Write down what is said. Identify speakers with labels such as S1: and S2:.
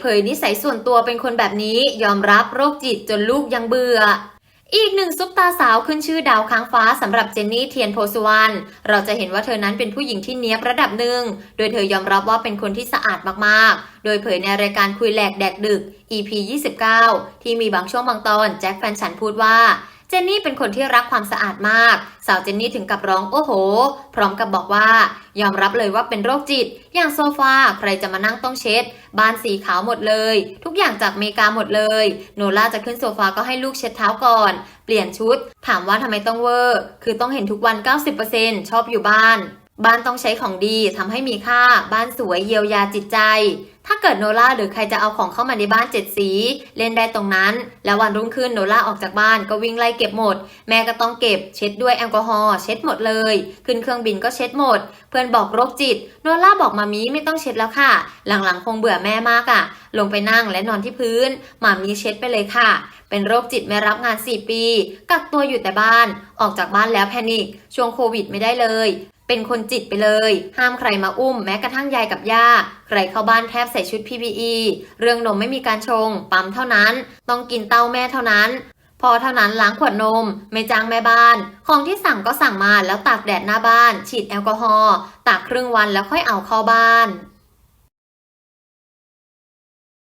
S1: เผยนิสัยส่วนตัวเป็นคนแบบนี้ยอมรับโรคจิตจนลูกยังเบื่อ อีกหนึ่งซุปตาสาวขึ้นชื่อดาวค้างฟ้าสำหรับเจนนี่เทียนโพสุวรรณเราจะเห็นว่าเธอนั้นเป็นผู้หญิงที่เนี้ยบระดับหนึ่ง โดยเธอยอมรับว่าเป็นคนที่สะอาดมากๆ โดยเผยในรายการคุยแหลกแดกดึก EP 29 ที่มีบางช่วงบางตอนแจ็คแฟนฉันพูดว่า เจนนี่เป็นคนที่รักความสะอาดมาก สาวเจนนี่ถึงกับร้องโอ้โห พร้อมกับบอกว่า ยอมรับเลยว่าเป็นโรคจิต อย่างโซฟาใครจะมานั่งต้องเช็ด บ้านสีขาวหมดเลย ทุกอย่างจากอเมริกาหมดเลย โนล่าจะขึ้นโซฟาก็ให้ลูกเช็ดเท้าก่อน เปลี่ยนชุด ถามว่าทำไมต้องเวอร์ คือต้องเห็นทุกวัน 90%ชอบอยู่บ้าน บ้านต้องใช้ของดีทำให้มีค่า บ้านสวยเยียวยาจิตใจ ถ้าเกิดโนล่าหรือใครจะเอาของเข้ามาในบ้านเจ็ดสี เล่นได้ตรงนั้น แล้ววันรุ่งขึ้นโนล่าออกจากบ้านก็วิ่งไล่เก็บหมด แม่ก็ต้องเก็บเช็ดด้วยแอลกอฮอล์เช็ดหมดเลย ขึ้นเครื่องบินก็เช็ดหมด เพื่อนบอกโรคจิต โนล่าบอกมามีไม่ต้องเช็ดแล้วค่ะ หลังๆคงเบื่อแม่มากอะ่ะลงไปนั่งและนอนที่พื้นหมามีเช็ดไปเลยค่ะ เป็นโรคจิตไม่รับงาน 4 ปี กักตัวอยู่แต่บ้าน ออกจากบ้านแล้วแพนิคช่วงโควิดไม่ได้เลยเป็นคนจิตไปเลย ห้ามใครมาอุ้มแม้กระทั่งยายกับย่า ใครเข้าบ้านแทบใส่ชุด PPE เรื่องนมไม่มีการชง ปั๊มเท่านั้น ต้องกินเต้าแม่เท่านั้น พอเท่านั้นล้างขวดนม ไม่จ้างแม่บ้าน ของที่สั่งก็สั่งมาแล้วตากแดดหน้าบ้าน ฉีดแอลกอฮอล์ ตากครึ่งวันแล้วค่อยเอาเข้าบ้าน